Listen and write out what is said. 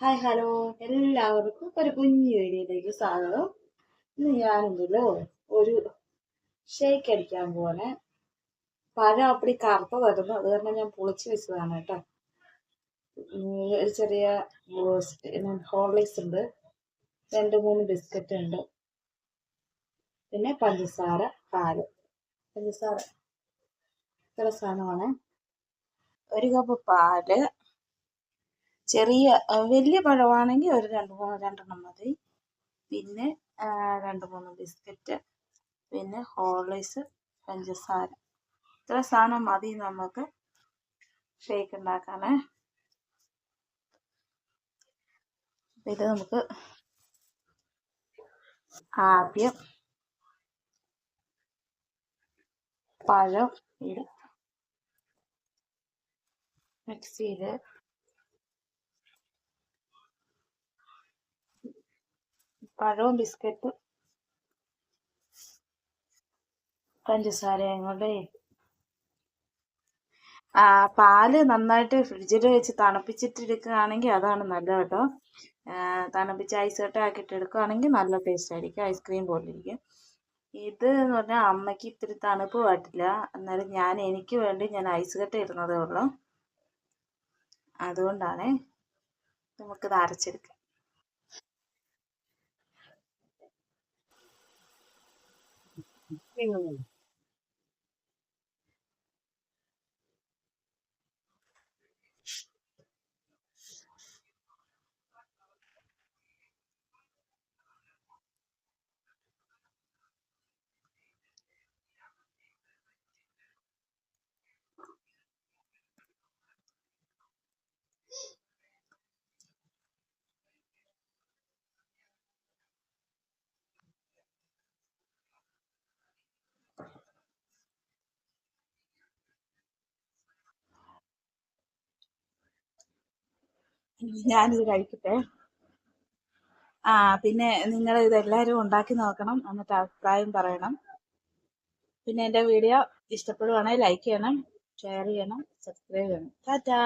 Hi hello എല്ലാവർക്കും ഒരു കുഞ്ഞു വീഡിയോയിലേക്ക് സ്വാഗതം. ഇന്ന് ഞാനെന്തല്ലോ ഒരു ഷേക്ക് അടിക്കാൻ പോലെ പഴം അപ്പടി കറുപ്പ് വരുന്നു അത് കാരണം ഞാൻ പൊളിച്ച് വെച്ചതാണ് കേട്ടോ. ഒരു ചെറിയ ഹോർലിക്സ് ഉണ്ട്. രണ്ട് മൂന്ന് ബിസ്ക്കറ്റ് ഉണ്ട്. പിന്നെ പഞ്ചസാര പാൽ. പഞ്ചസാര. ഇത്ര സാധനമാണ്. ഒരു കപ്പ് പാൽ ചെറിയ വലിയ പഴമാണെങ്കിൽ ഒരു രണ്ട് മൂന്ന് രണ്ടെണ്ണം മതി. പിന്നെ രണ്ട് മൂന്ന് ബിസ്ക്കറ്റ് പിന്നെ ഹോർലിക്സ് പഞ്ചസാര. ഇത്ര സാധനം മതി നമുക്ക് ഷേക്ക് ഉണ്ടാക്കാനേ. ഇത് നമുക്ക് ആദ്യം പഴം ഇടും. മിക്സിയിൽ പഴവും ബിസ്ക്കറ്റും പഞ്ചസാരയും ഞങ്ങളുടെ ആ പാൽ നന്നായിട്ട് ഫ്രിഡ്ജിൽ വെച്ച് തണുപ്പിച്ചിട്ട് എടുക്കുകയാണെങ്കിൽ അതാണ് നല്ലത്. കേട്ടോ തണുപ്പിച്ച് ഐസ് കട്ട ആക്കിയിട്ട് എടുക്കുകയാണെങ്കിൽ നല്ല ടേസ്റ്റ് ആയിരിക്കും ഐസ്ക്രീം പോലെ ഇരിക്കും. ഇത് എന്ന് പറഞ്ഞാൽ അമ്മയ്ക്ക് ഇത്തിരി തണുപ്പ് പാട്ടില്ല എന്നാലും ഞാൻ എനിക്ക് വേണ്ടി ഞാൻ ഐസ് കട്ട ഇടുന്നതേ ഉള്ളൂ. അതുകൊണ്ടാണ് നമുക്കിത് അരച്ചെടുക്കാം. Sim. ഞാനിത് കഴിക്കട്ടെ. ആ പിന്നെ നിങ്ങൾ ഇതെല്ലാവരും ഉണ്ടാക്കി നോക്കണം എന്നിട്ട് അഭിപ്രായം പറയണം. പിന്നെ എന്റെ വീഡിയോ ഇഷ്ടപ്പെടുവാണെങ്കിൽ ലൈക്ക് ചെയ്യണം ഷെയർ ചെയ്യണം സബ്സ്ക്രൈബ് ചെയ്യണം. ടാറ്റാ!